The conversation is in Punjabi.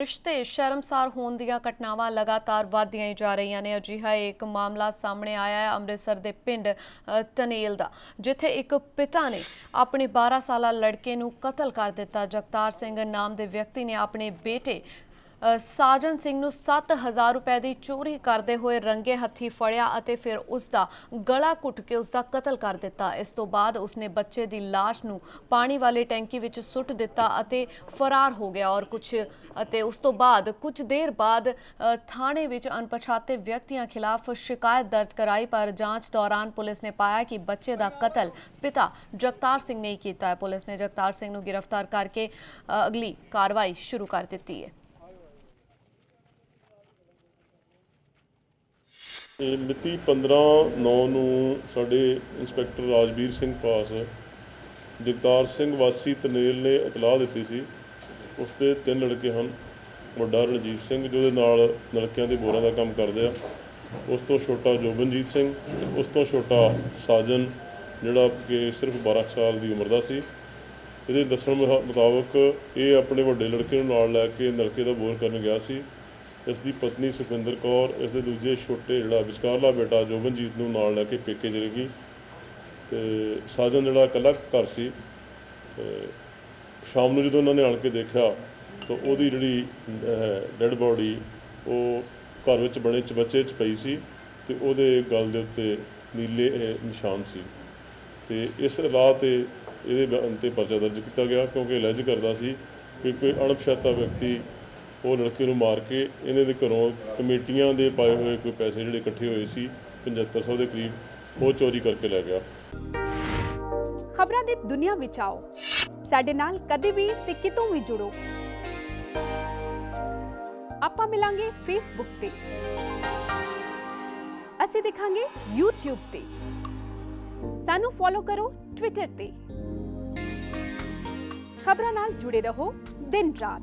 ਰਿਸ਼ਤੇ ਸ਼ਰਮਸਾਰ ਹੋਣ ਦੀਆਂ ਘਟਨਾਵਾਂ ਲਗਾਤਾਰ ਵਧਦੀਆਂ ਜਾ ਰਹੀਆਂ ਨੇ। ਅਜਿਹਾ ਇੱਕ ਮਾਮਲਾ ਸਾਹਮਣੇ ਆਇਆ ਹੈ ਅੰਮ੍ਰਿਤਸਰ ਦੇ ਪਿੰਡ ਅ, ਟਨੇਲ ਦਾ ਜਿੱਥੇ ਇੱਕ ਪਿਤਾ ਨੇ ਆਪਣੇ 12 ਸਾਲਾ ਲੜਕੇ ਨੂੰ ਕਤਲ ਕਰ ਦਿੱਤਾ। ਜਗਤਾਰ ਸਿੰਘ ਨਾਮ ਦੇ ਵਿਅਕਤੀ ਨੇ ਆਪਣੇ ਬੇਟੇ ਸਾਜਨ ਸਿੰਘ ਨੂੰ 7000 ਰੁਪਏ ਦੀ ਚੋਰੀ ਕਰਦੇ ਹੋਏ ਰੰਗੇ ਹੱਥੀ ਫੜਿਆ ਅਤੇ ਫਿਰ ਉਸ ਦਾ ਗਲਾ ਘੁੱਟ ਕੇ ਉਸ ਦਾ ਕਤਲ ਕਰ ਦਿੱਤਾ। ਇਸ ਤੋਂ ਬਾਅਦ ਉਸਨੇ ਬੱਚੇ ਦੀ ਲਾਸ਼ ਨੂੰ ਪਾਣੀ ਵਾਲੇ ਟੈਂਕੀ ਵਿੱਚ ਸੁੱਟ ਦਿੱਤਾ ਅਤੇ ਫਰਾਰ ਹੋ ਗਿਆ ਔਰ ਕੁਝ ਅਤੇ ਉਸ ਤੋਂ ਬਾਅਦ ਕੁਝ ਦੇਰ ਬਾਅਦ ਥਾਣੇ ਵਿੱਚ ਅਣਪਛਾਤੇ ਵਿਅਕਤੀਆਂ ਖਿਲਾਫ ਸ਼ਿਕਾਇਤ ਦਰਜ ਕਰਾਈ, ਪਰ ਜਾਂਚ ਦੌਰਾਨ ਪੁਲਿਸ ਨੇ ਪਾਇਆ ਕਿ ਬੱਚੇ ਦਾ ਕਤਲ ਪਿਤਾ ਜਗਤਾਰ ਸਿੰਘ ਨੇ ਕੀਤਾ ਹੈ। ਪੁਲਿਸ ਨੇ ਜਗਤਾਰ ਸਿੰਘ ਨੂੰ ਗ੍ਰਿਫਤਾਰ ਕਰਕੇ ਅਗਲੀ ਕਾਰਵਾਈ ਸ਼ੁਰੂ ਕਰ ਦਿੱਤੀ ਹੈ। ਇਹ ਮਿਤੀ 15/9 ਨੂੰ ਸਾਡੇ ਇੰਸਪੈਕਟਰ ਰਾਜਵੀਰ ਸਿੰਘ ਪਾਸ, ਜਗਤਾਰ ਸਿੰਘ ਵਾਸੀ ਤਨੇਲ ਨੇ ਇਤਲਾਹ ਦਿੱਤੀ ਸੀ। ਉਸ ਦੇ ਤਿੰਨ ਲੜਕੇ ਹਨ, ਵੱਡਾ ਰਣਜੀਤ ਸਿੰਘ ਜਿਹਦੇ ਨਾਲ ਨਲਕਿਆਂ ਦੇ ਬੋਰਾਂ ਦਾ ਕੰਮ ਕਰਦੇ ਆ। ਉਸ ਤੋਂ ਛੋਟਾ ਜੋਬਨਜੀਤ ਸਿੰਘ ਉਸ ਤੋਂ ਛੋਟਾ ਸਾਜਨ, ਜਿਹੜਾ ਕਿ ਸਿਰਫ 12 ਸਾਲ ਦੀ ਉਮਰ ਦਾ ਸੀ। ਇਹਦੇ ਦੱਸਣ ਮੁਹਾ- ਮੁਤਾਬਕ ਇਹ ਆਪਣੇ ਵੱਡੇ ਲੜਕੇ ਨੂੰ ਨਾਲ ਲੈ ਕੇ ਨਲਕੇ ਦਾ ਬੋਰ ਕਰਨ ਗਿਆ ਸੀ। ਇਸ ਦੀ ਪਤਨੀ ਸੁਖਵਿੰਦਰ ਕੌਰ ਇਸ ਦੇ ਦੂਜੇ ਛੋਟੇ ਜਿਹੜਾ ਵਿਚਕਾਰਲਾ ਬੇਟਾ ਜੋਬਨਜੀਤ ਨੂੰ ਨਾਲ ਲੈ ਕੇ ਪੇਕੇ ਚਲੇ ਗਈ ਤੇ ਸਾਜਨ ਜਿਹੜਾ ਇਕੱਲਾ ਘਰ ਸੀ ਸ਼ਾਮ ਨੂੰ ਜਦੋਂ ਉਹਨਾਂ ਨੇ ਆਣ ਕੇ ਦੇਖਿਆ ਤਾਂ ਉਹਦੀ ਜਿਹੜੀ ਡੈੱਡ ਬੋਡੀ ਉਹ ਘਰ ਵਿੱਚ ਬਣੇ ਚਬੱਚੇ 'ਚ ਪਈ ਸੀ ਤੇ ਉਹਦੇ ਗਲ ਦੇ ਉੱਤੇ ਨੀਲੇ ਨਿਸ਼ਾਨ ਸੀ ਤੇ ਇਸ ਰਾਹ ਤੇ ਇਹਦੇ ਬਿਆਨ ਤੇ ਪਰਚਾ ਦਰਜ ਕੀਤਾ ਗਿਆ ਕਿਉਂਕਿ ਅਲੈਜ ਕਰਦਾ ਸੀ ਕਿ ਕੋਈ ਅਣਪਛਾਤਾ ਵਿਅਕਤੀ ਉਹ ਲੜਕੇ ਨੂੰ ਮਾਰ ਕੇ ਇਹਨਾਂ ਦੇ ਘਰੋਂ ਕਮੇਟੀਆਂ ਦੇ ਪਾਏ ਹੋਏ ਕੋਈ ਪੈਸੇ ਜਿਹੜੇ ਇਕੱਠੇ ਹੋਏ ਸੀ 7500 ਦੇ ਕਰੀਬ, ਉਹ ਚੋਰੀ ਕਰਕੇ ਲੈ ਗਿਆ। ਖਬਰਾਂ ਦੀ ਦੁਨੀਆ ਵਿੱਚ ਆਓ। ਸਾਡੇ ਨਾਲ ਕਦੇ ਵੀ ਤੇ ਕਿਤੋਂ ਵੀ ਜੁੜੋ। ਆਪਾਂ ਮਿਲਾਂਗੇ ਫੇਸਬੁੱਕ ਤੇ। ਅਸੀਂ ਦਿਖਾਂਗੇ YouTube ਤੇ। ਸਾਨੂੰ ਫੋਲੋ ਕਰੋ Twitter ਤੇ। ਖਬਰਾਂ ਨਾਲ ਜੁੜੇ ਰਹੋ ਦਿਨ ਰਾਤ।